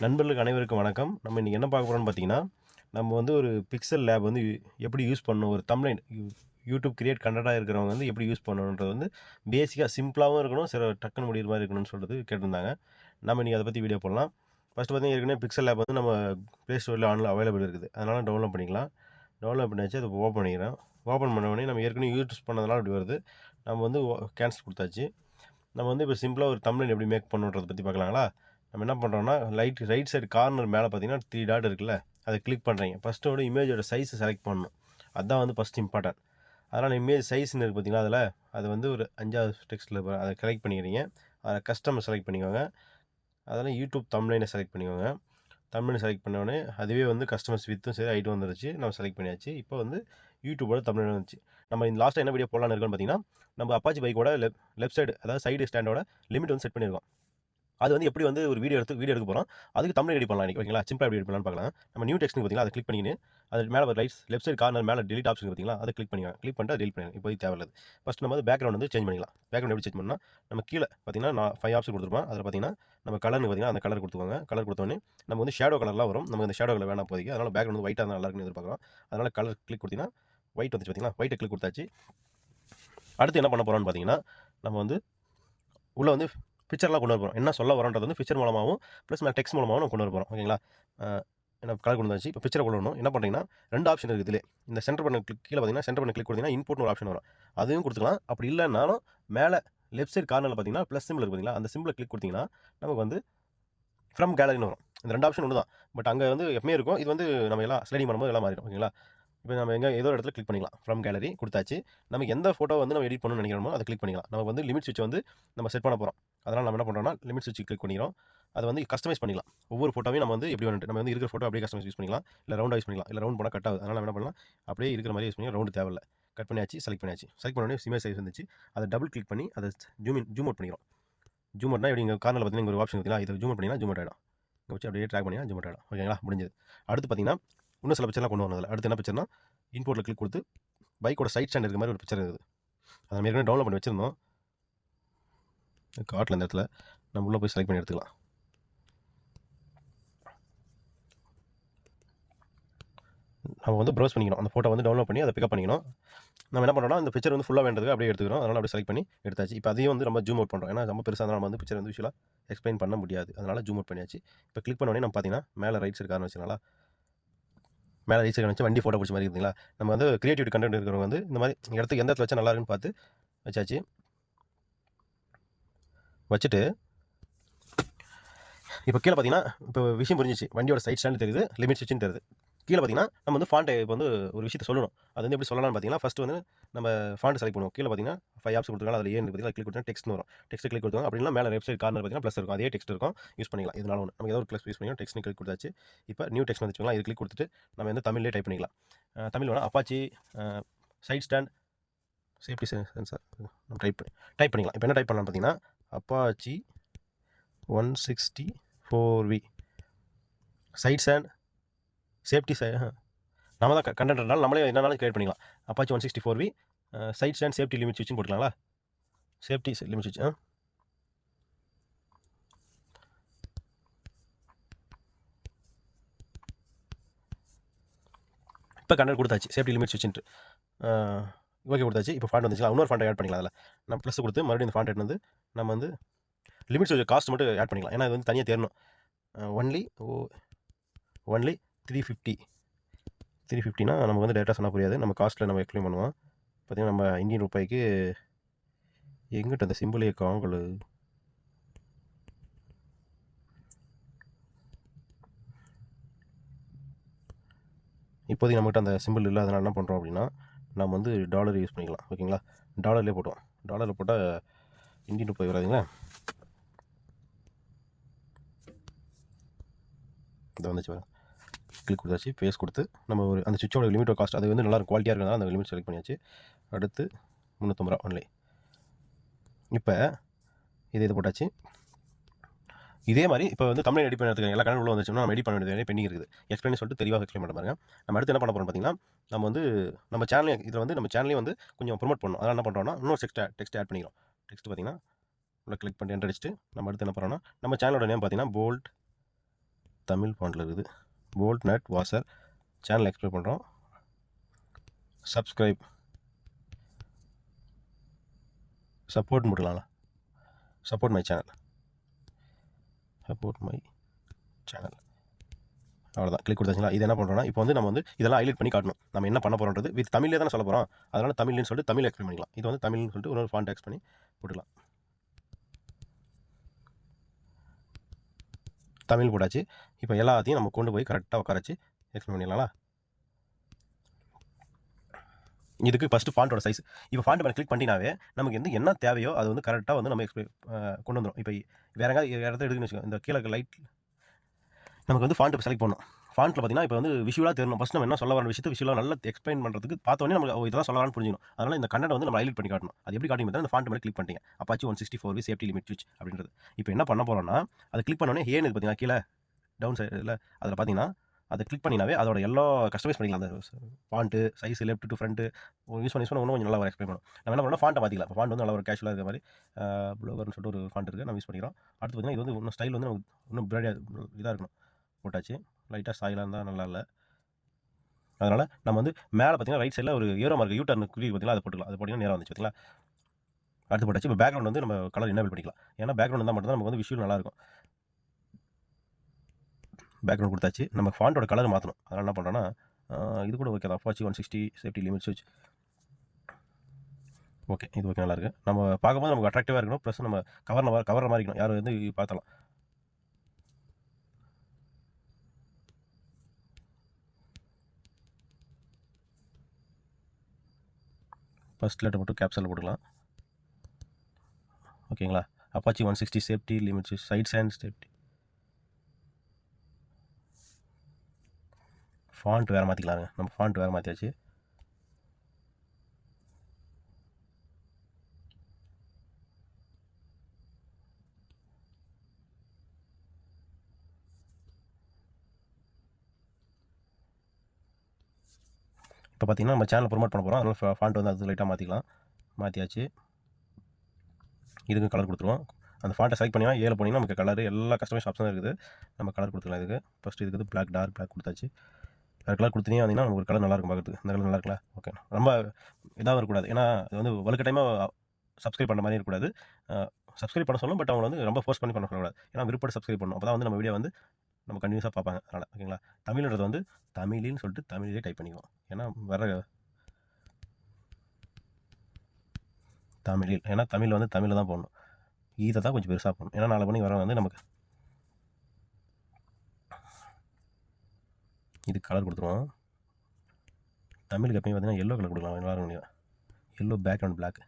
நண்பர்களுக்கு அனைவருக்கும் வணக்கம். நம்ம இன்றைக்கி என்ன பார்க்க போகிறோம்னு பார்த்தீங்கன்னா நம்ம வந்து ஒரு பிக்சல் லேப் வந்து யூ- எப்படி யூஸ் பண்ணணும் ஒரு தம்ப்லைன் யூடியூப் கிரியேட் கண்டடாக இருக்கிறவங்க வந்து எப்படி யூஸ் பண்ணணுன்றது வந்து பேசிக்காக சிம்பிளாகவும் இருக்கணும் சில டக்குன்னு முடியிற மாதிரி இருக்கணும்னு சொல்கிறது கேட்டிருந்தாங்க. நம்ம இன்றைக்கி அதை பற்றி வீடியோ போடலாம். ஃபஸ்ட்டு பார்த்தீங்கன்னா ஏற்கனவே பிக்சல் லேப் வந்து நம்ம ப்ளே ஸ்டோரில் ஆன்லைன் அவைலபிள் இருக்குது. அதனால் டவுன்லோட் பண்ணிக்கலாம். டவுன்லோட் பண்ணியாச்சு அதை ஓப்பன் பண்ணிக்கிறேன். ஓப்பன் பண்ண உடனே நம்ம ஏற்கனவே யூஸ் பண்ணதுனால அப்படி வருது. நம்ம வந்து கேன்சல் கொடுத்தாச்சு. நம்ம வந்து இப்போ சிம்பிளாக ஒரு தம்ப்லைன் எப்படி மேக் பண்ணுன்றதை பற்றி பார்க்கலாங்களா? நம்ம என்ன பண்ணுறோம்னா லைட் ரைட் சைடு கார்னர் மேலே பார்த்தீங்கன்னா த்ரீ டாட் இருக்குல்ல அதை கிளிக் பண்ணுறீங்க ஃபஸ்ட்டோட இமேஜோட சைஸை செலக்ட் பண்ணணும். அதுதான் வந்து ஃபஸ்ட் இம்பார்ட்டன்ட் அதனால் இமேஜ் சைஸ்னு இருக்குது பார்த்தீங்களா அதில் அது வந்து ஒரு அஞ்சாவது டெக்ஸ்ட்டில் அதை கலெக்ட் பண்ணிக்கிறீங்க. அதில் கஸ்டமர் செலக்ட் பண்ணிக்கோங்க. அதெல்லாம் யூடியூப் தம்ப்லைனை செலக்ட் பண்ணிக்கோங்க. தமிழ்னு செலக்ட் பண்ணோடனே அதுவே வந்து கஸ்டமர்ஸ் வித்தும் சரி ஐட்டும் வந்துருச்சு. நம்ம செலக்ட் பண்ணியாச்சு. இப்போ வந்து யூடியூபோட தமிழ் வந்துச்சு நம்ம இந்த லாஸ்ட்டாக என்ன வீடியோ போடலான்னு இருக்கோம்னு பார்த்தீங்கன்னா நம்ம அப்பாச்சி பைக்கோட லெஃப்ட் லெஃப்ட் சைடு அதாவது சைடு ஸ்டாண்டோட லிமிட் வந்து செட் பண்ணியிருக்கோம் அது வந்து எப்படி வந்து ஒரு வீடியோ எடுத்து வீடியோ எடுக்க போகிறோம் அதுக்கு தமிழ் ரெடி பண்ணலாம் இன்னைக்கு ஓகேங்களா? சிம்பிளாக எப்படி edit பண்ணலாம்னு பார்க்கலாம். நம்ம நியூ டெக்ஸ்ட் பார்த்தீங்களா? அதை கிளிக் பண்ணிக்கின்னு அது மேலே ரைட் லெஃப்ட் சைடு கார்னர் மேலே டெலிட் ஆப்ஷன் பார்த்தீங்களா? அதை கிளிக் பண்ணிக்கலாம். கிளிக் பண்ணிட்டு delete பண்ணி இப்போ தேவையில்லை ஃபஸ்ட் நம்ம வந்து பேக்ரவுண்ட் வந்து சேஞ்ச் பண்ணிக்கலாம். பேக்ரவுண்ட் எப்படி சேஞ்ச் பண்ணால் நம்ம கீழே பார்த்தீங்கன்னா நான் ஃபைவ் ஆப்ஷன் கொடுத்துருப்போம் அதில் பார்த்தீங்கன்னா நம்ம கலர்னு பார்த்தீங்கன்னா அந்த கலர் கொடுத்துக்கோங்க. கலர் கொடுத்தோன்னே நம்ம வந்து ஷேடோ கலர்லாம் வரும். நமக்கு அந்த ஷேடோ கலர் வேணாம் போதிக்கு அதனால் பேக்ரவுண்ட் வந்து ஒயிட்டாக நல்லா இருக்குன்னு எதிர்பார்க்குறோம். அதனால் கலர் கிளிக் கொடுத்தீங்கன்னா ஒயிட் வந்துச்சு பார்த்தீங்களா? ஒயிட்டை கிளிக் கொடுத்தாச்சு. அடுத்து என்ன பண்ண போகிறோம்னு பார்த்தீங்கன்னா நம்ம வந்து உள்ளே வந்து பிக்சர்லாம் கொண்டு வரப்போம் போகிறோம் என்ன சொல்ல வரோன்றது வந்து பிக்சர் மூலமாகவும் ப்ளஸ் நான் டெக்ஸ்ட் மூலமாகவும் நம்ம கொண்டு வரப்போம் போகிறோம் ஓகேங்களா? எனக்கு என்ன கலர் கொண்டு வந்துச்சு? இப்போ பிக்சரை கொண்டு வரணும். என்ன பண்ணுறீங்கன்னா ரெண்டு ஆப்ஷன் இருக்குது இதில் இந்த சென்டர் பண்ண கிளிக் கீழே பார்த்தீங்கன்னா சென்டர் பண்ண கிளிக் கொடுத்தீங்கன்னா இன்புட்னு ஒரு ஆப்ஷன் வரும். அதையும் கொடுத்துக்கலாம். அப்படி இல்லைனாலும் மேலே லெஃப்ட் சைடு கார்னரில் பார்த்தீங்கன்னா ப்ளஸ் சிம்பிள் இருக்கு பார்த்தீங்களா அந்த சிம்பிளை கிளிக் கொடுத்தீங்கன்னா நமக்கு வந்து ஃப்ரம் கேலரின்னு வரும். இந்த ரெண்டு ஆப்ஷன் ஒன்று தான் பட் அங்கே வந்து எப்பவுமே இருக்கும். இது வந்து நம்ம எல்லாம் ஸ்லைடிங் பண்ணும்போது எல்லாம் மாறிடும். ஓகேங்களா? இப்போ நம்ம எங்கே ஏதோ ஒரு இடத்துல கிளிக் பண்ணிக்கலாம். ஃப்ரம் கேலரி கொடுத்தாச்சு. நமக்கு எந்த ஃபோட்டோ வந்து நம்ம எடிட் பண்ணணும்னு நினைக்கிறோமோ அதை கிளிக் பண்ணிக்கலாம். நம்ம வந்து லிமிட் சுவிட்ச் வந்து நம்ம செட் பண்ண போகிறோம் அதனால் நம்ம என்ன பண்ணுறோம்னா லிமிட் சுவிட்ச் கிளிக் பண்ணிக்கிறோம். அதை வந்து கஸ்டமைஸ் பண்ணிக்கலாம். ஒவ்வொரு ஃபோட்டோவையும் நம்ம வந்து எப்படி வந்துட்டு நம்ம வந்து இருக்கிற ஃபோட்டோ அப்படியே கஸ்டமைஸ் யூஸ் பண்ணிக்கலாம். இல்லை ரவுண்டாக யூஸ் பண்ணிக்கலாம். இல்லை ரவுண்ட் போனால் கட் ஆகுது. அதனால் நம்ம என்ன பண்ணலாம் அப்படியே இருக்கிற மாதிரி யூஸ் பண்ணி ரவுண்டு தேவையில்ல. கட் பண்ணியாச்சு செலக்ட் பண்ணியாச்சு. செலக்ட் பண்ண உடனே சிமே சைஸ் வந்துச்சு அதை டபுள் கிளிக் பண்ணி அதை ஜூம் இன் ஜூம் அவுட் பண்ணிக்கிறோம். ஜூம் அவுட்னா இப்படி இங்கே கார்னரில் பார்த்தீங்கன்னா ஒரு ஆப்ஷன் பார்த்தீங்கன்னா இதை ஜூம் அவுட் பண்ணிங்கன்னா ஜூம் அவுட் ஆகிடும் இங்கே வச்சு அப்படியே ட்ராக் பண்ணினா ஜூம் அவுட் ஆகிடும் ஓகேங்களா முடிஞ்சது. அடுத்து பார்த்தீங்கன்னா இன்னும் சில பிக்சர்லாம் கொண்டு வரணும் அடுத்து என்ன பிக்சர்னா இன்போர்ட்டில் கிளிக் கொடுத்து பைக்கோட சைட் ஸ்டாண்ட் இருக்க மாதிரி ஒரு பிக்சர் இருக்குது. அதை நம்ம ஏற்கனவே டவுன்லோட் பண்ணி வச்சிருந்தோம். காட்டில் இந்த இடத்துல. நம்ம உள்ளே போய் செலக்ட் பண்ணி எடுத்துக்கலாம். நம்ம வந்து ப்ரௌஸ் பண்ணிக்கணும். அந்த ஃபோட்டோ வந்து டவுன்லோட் பண்ணி அதை பிக்கப் பண்ணிக்கணும். நம்ம என்ன பண்ணுறோம்னா அந்த பிக்சர் வந்து ஃபுல்லாக வேண்டதுக்கு அப்படியே எடுத்துக்கிறோம். அதனால் அப்படியே செலக்ட் பண்ணி எடுத்தாச்சு. இப்போ அதையும் வந்து நம்ம ஜூம் அவுட் பண்ணுறோம் ஏன்னா ரொம்ப பெருசாக நம்ம வந்து பிக்சர் வந்து விஷுவலாக எக்ஸ்பிளைன் பண்ண முடியாது. அதனால் ஜூம் அவுட் பண்ணியாச்சு. இப்போ கிளிக் பண்ண உடனே நம்ம பார்த்தீங்கன்னா மேலே ரைட் சைடு காரணம் வச்சுனால மேலே ரீச் வச்சு வண்டி ஃபோட்டோ பிடிச்ச மாதிரி இருக்குதுங்களா? நம்ம வந்து கிரியேட்டிவிட்டி கண்டென்ட் இருக்கிறவங்க வந்து இந்த மாதிரி இடத்துக்கு எந்த இடத்துல வச்சா நல்லா இருக்குன்னு பார்த்து வச்சாச்சு. வச்சுட்டு இப்போ கீழே பார்த்தீங்கன்னா இப்போ விஷயம் புரிஞ்சிச்சு. வண்டியோட சைட் ஸ்டாண்டு தெரியுது லிமிட் சுவிட்சுன்னு தெரியுது. கீழே பார்த்தீங்கன்னா நம்ம வந்து ஃபாண்ட் இப்போ வந்து ஒரு விஷயத்தை சொல்லணும். அது வந்து எப்படி சொல்லலாம்னு பார்த்தீங்கன்னா ஃபஸ்ட்டு வந்து நம்ம ஃபாண்ட் செலக்ட் பண்ணுவோம். கீழே பார்த்தீங்கன்னா ஃபைவ் ஆப்ஸ் கொடுத்துருக்காங்க. அதில் ஏன் பார்த்தீங்கன்னா கிளிக் கொடுத்தா டெக்ஸ்ட் வரும். டெக்ஸ்ட் கிளிக் கொடுத்தோம் அப்படின்னா மேலே வெப்சைட் கார்னர் பார்த்தீங்கன்னா ப்ளஸ் இருக்கும். அதே டெக்ஸ்ட் இருக்கும். யூஸ் பண்ணிக்கலாம். இதனால ஒன்று நம்ம ஏதோ ஒரு ப்ளஸ் யூஸ் பண்ணிக்கலாம். டெக்ஸ்ட் கிளிக் கொடுத்தாச்சு. இப்போ நியூ டெக்ஸ்ட் வந்துச்சுக்கலாம் இது கிளிக் கொடுத்துட்டு நம்ம வந்து தமிழ்லேயே டைப் பண்ணிக்கலாம். தமிழ் வேணால் Apache side stand safety sensor நம்ம டைப் பண்ணி டைப் பண்ணிக்கலாம். இப்போ என்ன டைப் பண்ணலாம் பார்த்தீங்கன்னா Apache one sixty four V side stand safety சை நம்ம தான் கண்டென்ட்னால நம்மளே என்னனாலும் கிரியேட் பண்ணிக்கலாம். Apache one sixty four V side stand safety limit வச்சுன்னு போட்டுக்கலாங்களா சேஃப்டி லிமிட் ஆ இப்போ கண்டென்ட் கொடுத்தாச்சு சேஃப்டி லிமிட் வச்சுட்டு ஓகே கொடுத்தாச்சு இப்போ ஃபாண்ட் வந்துச்சுங்களா இன்னொரு ஃபாண்ட் ஆட் பண்ணிக்கலாம் அதில். நான் ப்ளஸ் கொடுத்து மறுபடியும் இந்த ஃபாண்ட் வந்து நம்ம வந்து லிமிட்ஸ் காஸ்ட் மட்டும் ஆட் பண்ணிக்கலாம். ஏன்னா இது வந்து தனியாக தேரணும் only oh only oh, three fifty three ஃபிஃப்டினா நமக்கு வந்து டேட்டா சொன்னால் புரியாது. நம்ம காஸ்ட்டில் நம்ம எக்ஸ்பிளைன் பண்ணுவோம். பார்த்தீங்கன்னா நம்ம இந்தியன் ரூபாய்க்கு எங்கிட்ட அந்த சிம்பிளே காங்கல். இப்போதைக்கு நம்மகிட்ட அந்த சிம்பிள் இல்லாதனால என்ன பண்ணுறோம் அப்படின்னா நம்ம வந்து டாலர் யூஸ் பண்ணிக்கலாம். ஓகேங்களா டாலர்லேயே போட்டோம். டாலரில் போட்டால் இந்தியன் ரூபாய் வராதுங்களா? இதை வந்துச்சு வரேன் கிளிக் கொடுத்தாச்சு ஃபேஸ் கொடுத்து. நம்ம ஒரு அந்த சுவிட்சோட லிமிட் காஸ்ட் அது வந்து நல்லா குவாலிட்டியாக இருக்கிறதா அந்த லிமிட் செலக்ட் பண்ணியாச்சு. அடுத்து முந்நூற்றம்பது ரூபா ஒன்லி இப்போ இது இது போட்டாச்சு. இதே மாதிரி இப்போ வந்து தமிழ் எடிட் பண்ணுறதுக்கு எல்லா கணக்கு உள்ள வந்துச்சுன்னா நம்ம எடிட் பண்ண வேண்டியது பெண்டிங் இருக்குது. எக்ஸ்பிளைன் சொல்லிட்டு தெளிவாக எக்ஸ்பிளைன் பண்ண பாருங்க. நம்ம அடுத்து என்ன பண்ண போகிறோம் பார்த்தீங்கன்னா நம்ம வந்து நம்ம சேனலையும் இதில் வந்து நம்ம சேனலையும் வந்து கொஞ்சம் ப்ரொமோட் பண்ணணும். அதனால் என்ன பண்ணுறோம்னா இன்னொரு டெக்ஸ்ட் டெக்ஸ்ட் ஆட் பண்ணிக்கிறோம். டெக்ஸ்ட் பார்த்தீங்கன்னா உள்ள கிளிக் பண்ணி என்டர் அடிச்சுட்டு நம்ம அடுத்து என்ன பண்ணுறோம்னா நம்ம சேனலோட நேம் பார்த்தீங்கன்னா போல்ட் தமிழ் பாண்டில் இருக்குது. Bolt nut washer channel explain பண்ணுறோம். Subscribe support போட்டுக்கலாம்ல support my channel support my channel அவ்வளோதான் கிளிக் கொடுத்தாச்சுங்களா? இது என்ன பண்ணுறோம்னா இப்போ வந்து நம்ம வந்து இதெல்லாம் ஹைலைட் பண்ணி காட்டணும். நம்ம என்ன பண்ண போகிறோன்றது வித் தமிழ்லே தானே சொல்ல போகிறோம் அதனால் தமிழ்னு சொல்லிட்டு தமிழ் எக்ஸ்பிளைன் பண்ணிக்கலாம். இது வந்து தமிழ்னு சொல்லிட்டு ஒரு ஃபாண்ட் எக்ஸ் பண்ணி போட்டுக்கலாம். தமிழ் போட்டாச்சு. இப்போ எல்லாத்தையும் நம்ம கொண்டு போய் கரெக்டாக உட்கார வச்சு எக்ஸ்பிளைன் பண்ணிடலாம் இதுக்கு ஃபஸ்ட்டு ஃபாண்ட்டோட சைஸ் இப்போ ஃபாண்ட் மேலே கிளிக் பண்ணினாவே நமக்கு வந்து என்ன தேவையோ அது வந்து கரெக்டாக வந்து நம்ம எக்ஸ்பிளை கொண்டு வந்துடும் இப்போ வேற எங்காவது இடத்த எடுக்குன்னு வச்சுக்கோ இந்த கீழே லைட் நமக்கு வந்து ஃபாண்ட் செலக்ட் பண்ணணும். ஃபாண்ட்டில் பார்த்தீங்கன்னா இப்போ வந்து விஷுவலாக தெரியணும். ஃபஸ்ட் நம்ம என்ன சொல்ல வர விஷயத்தை விஷுவலாக நல்லா எக்ஸ்பிளைன் பண்ணுறதுக்கு பார்த்தோன்னே நமக்கு இதெல்லாம் சொல்ல சொல்லலாம்னு புரிஞ்சிடும் அதனால் இந்த கண்ணை வந்து நம்ம ஹைலைட் பண்ணி காட்டணும். அது எப்படி காட்டி பார்த்தா இந்த ஃபாண்ட் மேலே கிளிக் பண்ணிட்டீங்க. Apache one sixty four safety limit switch அப்படின்றது. இப்போ என்ன பண்ண போகிறோம்னா அது கிளிக் பண்ணோன்னே ஏன்னு பார்த்தீங்கன்னா கீழே? டவுன் சைடில் அதில் பார்த்தீங்கன்னா அதை கிளிக் பண்ணினாவே அதோட எல்லா கஸ்டமைஸ் பண்ணிக்கலாம். அந்த font size left to front use பண்ணி யூஸ் பண்ண இன்னும் கொஞ்சம் நல்லா எக்ஸ்பிளைன் பண்ணும் நம்ம என்ன பண்ணோம் ஃபாண்ட்டை மாற்றிக்கலாம் ஃபாண்ட் வந்து நல்லா ஒரு கேஷுவலாக இருக்கிற மாதிரி. ப்ளோவர்னு சொல்லிட்டு ஒரு ஃபாண்ட் இருக்குது நம்ம யூஸ் பண்ணிக்கிறோம் அடுத்து பார்த்தீங்கன்னா இது வந்து இன்னும் ஸ்டைல் வந்து நமக்கு இன்னும் பிரைடாக இதாக இருக்கணும். போட்டாச்சு. லைட்டாக ஸ்டைலாக இருந்தால் நல்லா இல்லை. அதனால் நம்ம வந்து மேலே பார்த்தீங்கன்னா ரைட் சைடில் ஒரு ஏரோ மார்க் யூ டர்ன் குறி பார்த்தீங்களா அதை போட்டுக்கலாம். அது போட்டிங்கன்னா நேரம் வந்துச்சு பார்த்தீங்களா அடுத்து போட்டாச்சு. இப்போ பேக்ரவுண்ட் வந்து நம்ம கலர் என்னபிள் பண்ணிக்கலாம். ஏன்னா பேக்ரவுண்ட் இருந்தால் மட்டும் தான் நமக்கு வந்து விஷயம் நல்லாயிருக்கும் பேக்ரவுண்ட் கொடுத்தாச்சு. நம்ம ஃபாண்ட்டோட கலர் மாற்றணும் அதனால் என்ன பண்ணுறோன்னா இது கூட ஓகே தான். Apache one sixty safety limit switch okay இது ஓகே நல்லாயிருக்கு நம்ம பார்க்கும்போது நமக்கு அட்ராக்டிவாக இருக்கணும். ப்ளஸ் நம்ம கவர் கவர்ற மாதிரி இருக்கணும். யாரும் வந்து பார்த்தலாம் ஃபர்ஸ்ட் லெட்டர் மட்டும் கேப்சல் போட்டுக்கலாம். ஓகேங்களா Apache one sixty safety limits side and safety font வேறு மாற்றிக்கலாங்க நம்ம ஃபாண்ட் வேறு மாற்றியாச்சு இப்போ பார்த்தீங்கன்னா நம்ம சேனல் ப்ரொமோட் பண்ண போகிறோம் அதனால் ஃபாண்ட் வந்து அது லைட்டாக மாற்றிக்கலாம் மாற்றியாச்சு இதுக்கு கலர் கொடுத்துருவோம். அந்த ஃபாண்ட்டை செலக்ட் பண்ணினா ஏழு போனீங்கன்னா நமக்கு கலர் எல்லா கஸ்டமைஸ் ஆப்ஷனும் இருக்குது. நம்ம கலர் கொடுத்துக்கலாம் இதுக்கு. ஃபஸ்ட்டு இதுக்கு வந்து பிளாக் டார்க் பிளாக் கொடுத்தாச்சு. வேறு கலர் கொடுத்தீங்க வந்தீங்கன்னா உங்களுக்கு ஒரு கலர் நல்லா இருக்கும் பார்க்குறதுக்கு. இந்த கலர் நல்லா இருக்கலாம் ஓகே ரொம்ப இதாக இருக்கக்கூடாது. ஏன்னா இது வந்து வலுக்க டைமாக சப்ஸ்கிரைப் பண்ண மாதிரி இருக்கக்கூடாது. சப்ஸ்கிரைப் பண்ண சொல்லணும் பட் அவங்க வந்து ரொம்ப ஃபோர்ஸ் பண்ணி பண்ண சொல்லக்கூடாது. ஏன்னா விருப்பப்பட்டு சப்ஸ்கிரைப் பண்ணணும். அப்போ தான் வந்து நம்ம வீடியோ வந்து நம்ம கண்டினியூஸாக பார்ப்பாங்க. அதனால் ஓகேங்களா தமிழ்ன்றது வந்து தமிழின்னு சொல்லிட்டு தமிழிலே டைப் பண்ணிக்குவோம். ஏன்னா வர தமிழில். ஏன்னா தமிழ் வந்து தமிழில் தான் போடணும். இதை தான் கொஞ்சம் பெருசாக போடணும். ஏன்னா நாலு மணிக்கு வர வந்து நமக்கு இது கலர் கொடுத்துருவோம் தமிழுக்கு எப்பயும் பார்த்தீங்கன்னா எல்லோ கலர் கொடுக்கலாம். நல்லா இருக்கும் எல்லோ பேக்ரவுண்ட் பிளாக்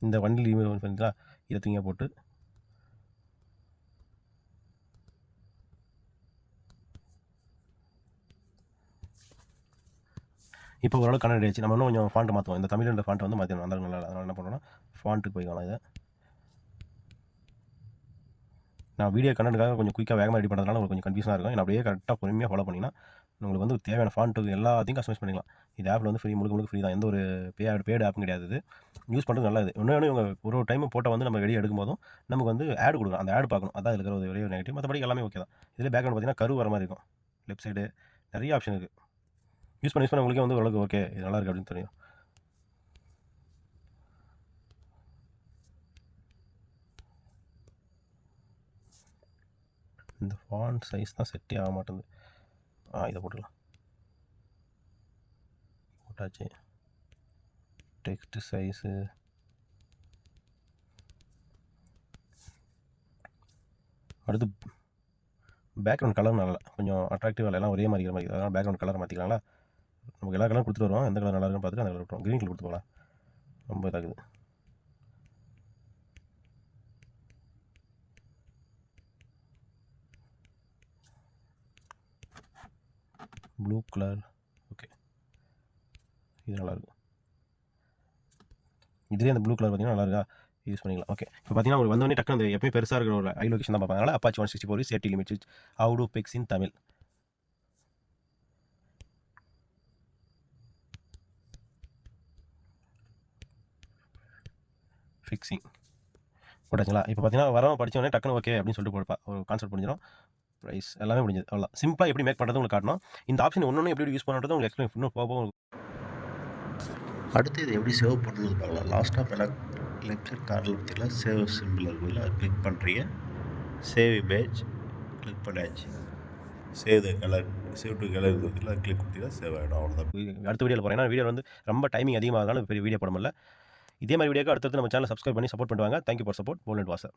இந்த வண்டி பண்ணிங்களா இதை தூங்க போட்டு இப்போ ஓரளவு கனெக்ட் ஆச்சு நம்ம இன்னும் கொஞ்சம் ஃபாண்ட் மாற்றுவோம் இந்த தமிழ்ன்ற ஃபாண்ட் வந்து மாற்றணும் அந்த நல்லா அதனால் என்ன பண்ணுறோம்னா ஃபாண்ட்டுக்கு போய்க்கலாம் இதை. நான் வீடியோ கண்டென்ட்காக கொஞ்சம் குயிக்காக வேகமாக ரெடி பண்ணுறதுனால உங்களுக்கு கொஞ்சம் கன்ஃபியூஸாக இருக்கும். நான் அப்படியே கரெக்டாக பொறுமையாக ஃபாலோ பண்ணிங்கன்னா உங்களுக்கு வந்து தேவையான ஃபாண்ட்டு எல்லாத்தையும் கஸ்டமைஸ் பண்ணிக்கலாம். இது ஆப்பில் வந்து ஃப்ரீ முழுக்க முழுக்க ஃப்ரீ தான். எந்த ஒரு பே பேடு ஆப்பும் கிடையாது யூஸ் பண்ணுறது நல்லது இன்னொன்று இவங்க ஒரு ஒரு டைம் போட்டோ வந்து நம்ம வெளியே எடுக்கும்போதும் நமக்கு வந்து ஆட் கொடுக்கணும் அந்த ஆட் பார்க்கணும். அதான் இருக்கிற ஒரு ஒரே நெகட்டிவ் மற்றபடி எல்லாமே ஓகே தான். இதில் பேக்ரவுண்ட் பார்த்தீங்கன்னா கரு வர மாதிரி இருக்கும். லெஃப்ட் சைடு நிறைய ஆப்ஷன் இருக்குது யூஸ் பண்ணி யூஸ் பண்ண. உங்களுக்கே வந்து ஓரளவுக்கு ஓகே இது நல்லா இருக்குது அப்படின்னு தெரியும். இந்த ஃபான் சைஸ் தான் செட்டே ஆக மாட்டேங்குது. ஆ இதை போட்டுக்கலாம் போட்டாச்சு. டெக்ஸ்ட் சைஸு அடுத்து பேக்ரவுண்ட் கலர் நல்லா கொஞ்சம் அட்ராக்டிவாக எல்லாம் ஒரே மாதிரி இருக்கிற மாதிரி அதனால் பேக்ரவுண்ட் கலர் மாற்றிக்கலாங்களா நமக்கு எல்லா கலரும் கொடுத்துட்டு வருவோம். எந்த கலர் நல்லா இருக்குன்னு பார்த்துட்டு அந்த கலர் விட்டுருவோம். க்ரீன் கலர் கொடுத்து போகலாம். ரொம்ப இதாகுது. ப்ளூ கலர் ஓகே இது நல்லாயிருக்கும் இதுலேயே அந்த ப்ளூ கலர் பார்த்தீங்கன்னா நல்லா இருக்கா? யூஸ் பண்ணிக்கலாம். ஓகே இப்போ பார்த்தீங்கன்னா உங்களுக்கு வந்தோடனே டக்கு அந்த எப்பயும் பெருசாக இருக்கிற ஒரு ஐ லொகேஷன் தான் பார்ப்பாங்க. அதனால் Apache one sixty four safety limit how to fix in Tamil fixing போட்டாச்சுங்களா இப்போ பார்த்தீங்கன்னா வரவன் படிச்சவொடனே டக்குனு ஓகே அப்படின்னு சொல்லிட்டு போடுப்பா ஒரு கான்செப்ட் முடிஞ்சிடும் ப்ரைஸ் எல்லாமே முடிஞ்சது அவ்வளோ சிம்பிளாக எப்படி மேக் பண்ணுறது உங்களுக்கு காட்டணும். இந்த ஆப்ஷன் ஒன்று எப்படி யூஸ் பண்ணுறது உங்களுக்கு எக்ஸ்பிளைன் இன்னும் போக போக உங்களுக்கு அடுத்து இது எப்படி சேவ் பண்ணுறது பார்க்கலாம். லாஸ்ட்டாக இப்போ லெஃப்ட் சைட் கார்டில் பார்த்தீங்கன்னா சேவ் சிம்பிள் இருக்குல்ல அது கிளிக் பண்ணுறீங்க சேவ் இமேஜ் கிளிக் பண்ணியாச்சு save the colour save to colour இருக்குல்ல அது கிளிக் கொடுத்தீங்கன்னா சேவ் ஆகிடும் அவ்வளோதான் அடுத்த வீடியோவில் போகிறேன் வீடியோ வந்து ரொம்ப டைமிங் அதிகமாகறதுனால பெரிய வீடியோ போட முடியல. இதே மாதிரி வீடியோக்கு அடுத்தது நம்ம சேனல் சப்ஸ்கிரைப் பண்ணி சப்போர்ட் பண்ணுவாங்க thank you for support bolt and washer